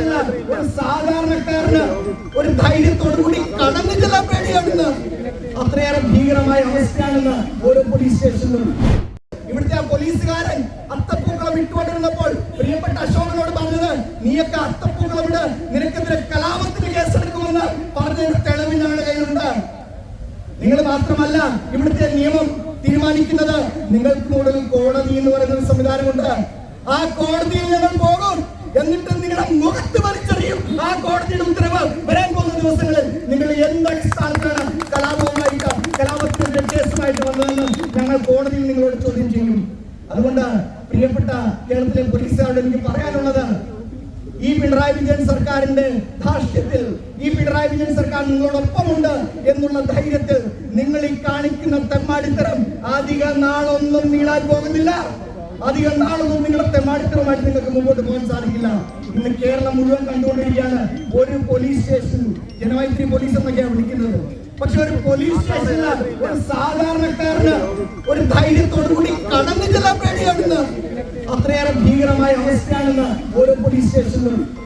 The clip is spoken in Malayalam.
സ്റ്റേഷനിൽ ഒരു സാധാരണക്കാരന് ഒരു ധൈര്യത്തോടു കൂടി കടന്നു ചെല്ലാൻ പേടിയാണെന്ന് അത്രയേറെ ഭീകരമായ അവസ്ഥയാണെന്ന് ഓരോ പോലീസ് സ്റ്റേഷനിലും ഇവിടുത്തെ ആ പോലീസുകാരൻ അത്തപ്പൂക്കളം ഇട്ടുകൊണ്ടിരുന്നപ്പോൾ പ്രിയപ്പെട്ട അശോകനോട് പറഞ്ഞത് നീയൊക്കെ അത്തപ്പൂക്കളം ഇട് നിനക്കെതിരെ കലാപത്തിന് കേസെടുക്കുമെന്ന് പറഞ്ഞതിന് തെളിവ് ഞങ്ങളുടെ കയ്യിലുണ്ട്. നിങ്ങൾ മാത്രമല്ല ഇവിടുത്തെ നിയമം തീരുമാനിക്കുന്നത് നിങ്ങൾക്ക് കൂടുതൽ കോടതി എന്ന് പറയുന്ന ഒരു സംവിധാനമുണ്ട്. ആ കോടതിയിൽ കോടതിയുടെ ഉത്തരവ് വരാൻ പോകുന്ന ദിവസങ്ങളിൽ നിങ്ങൾ എന്ത് അടിസ്ഥാനത്താണ് കലാപവുമായിട്ട് കലാപത്തിന്റെ കേസുമായിട്ട് വന്നതെന്നും ഞങ്ങൾ കോടതിയിൽ നിങ്ങളോട് ചോദ്യം ചെയ്യും അതുകൊണ്ട് പ്രിയപ്പെട്ട കേരളത്തിലെ പോലീസുകാരോട് എനിക്ക് പറയാനുള്ളത് ഈ പിണറായി വിജയൻ സർക്കാരിന്റെ ധാർഷ്ട്യത്തിൽ ഈ പിണറായി വിജയൻ സർക്കാർ നിങ്ങളോടൊപ്പമുണ്ട് എന്നുള്ള ധൈര്യത്തിൽ നിങ്ങൾ ഈ കാണിക്കുന്ന തെമ്മാടിത്തരം അധിക നാളൊന്നും നീളാൻ പോകുന്നില്ല. അധികം നാളൊന്നും നിങ്ങളുടെ തെമ്മാടിത്തരമായിട്ട് നിങ്ങൾക്ക് മുമ്പോട്ട് പോകാൻ സാധിക്കില്ല. ഇന്ന് കേരളം മുഴുവൻ കണ്ടുകൊണ്ടിരിക്കുകയാണ്. ഒരു പോലീസ് സ്റ്റേഷൻ ജനവൈത്രി പോലീസ് എന്നൊക്കെയാണ് വിളിക്കുന്നത്. പക്ഷെ ഒരു പോലീസ് സ്റ്റേഷനിൽ ഒരു സാധാരണക്കാരന് ഒരു ധൈര്യത്തോടു കൂടി കടന്നു ചെല്ലാൻ പേടിയാണെന്ന്. അത്രയേറെ ഭീകരമായ അവസ്ഥയാണെന്ന് ഓരോ പോലീസ് സ്റ്റേഷനിലും